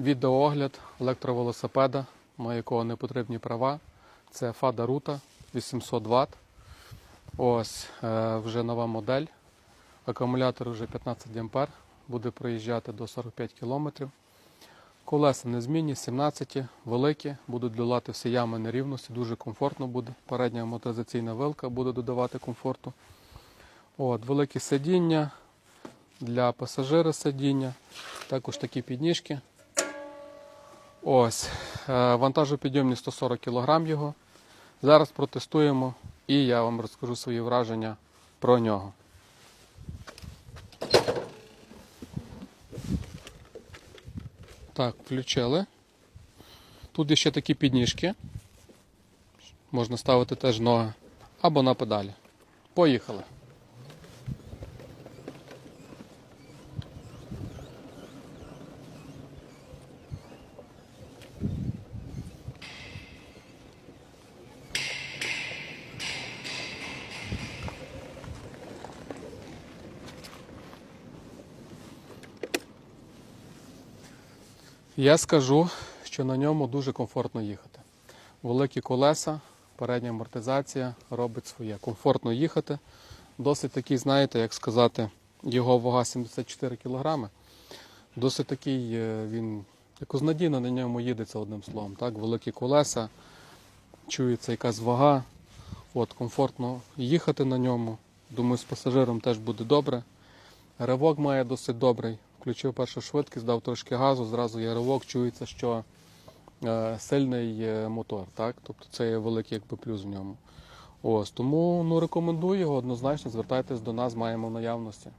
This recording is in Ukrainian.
Відеоогляд електровелосипеда, на якого не потрібні права. Це Fada Ruta 800 Вт. Ось е, вже нова модель. Акумулятор вже 15 А, буде проїжджати до 45 км. Колеса незмінні, 17, великі, будуть долати всі ями нерівності, дуже комфортно буде. Передня амортизаційна вилка буде додавати комфорту. От, великі сидіння для пасажира сидіння, також такі підніжки. Ось, е, вантажопідйомність 140 кг його. Зараз протестуємо і я вам розкажу свої враження про нього. Так, включили. Тут є ще такі підніжки. Можна ставити теж ноги або на педалі. Поїхали. Я скажу, що на ньому дуже комфортно їхати. Великі колеса, передня амортизація робить своє. Комфортно їхати. Досить такий, знаєте, як сказати, його вага 74 кг. Досить такий е, він якось надійно на ньому їдеться одним словом. Так? Великі колеса, чується якась вага. От, комфортно їхати на ньому. Думаю, з пасажиром теж буде добре. Ривок має досить добрий. Включив першу швидкість, дав трошки газу, зразу є ривок, чується, що е, сильний е, мотор. Так? Тобто це є великий якби, плюс в ньому. Ось, тому ну, рекомендую його однозначно, звертайтесь до нас, маємо в наявності.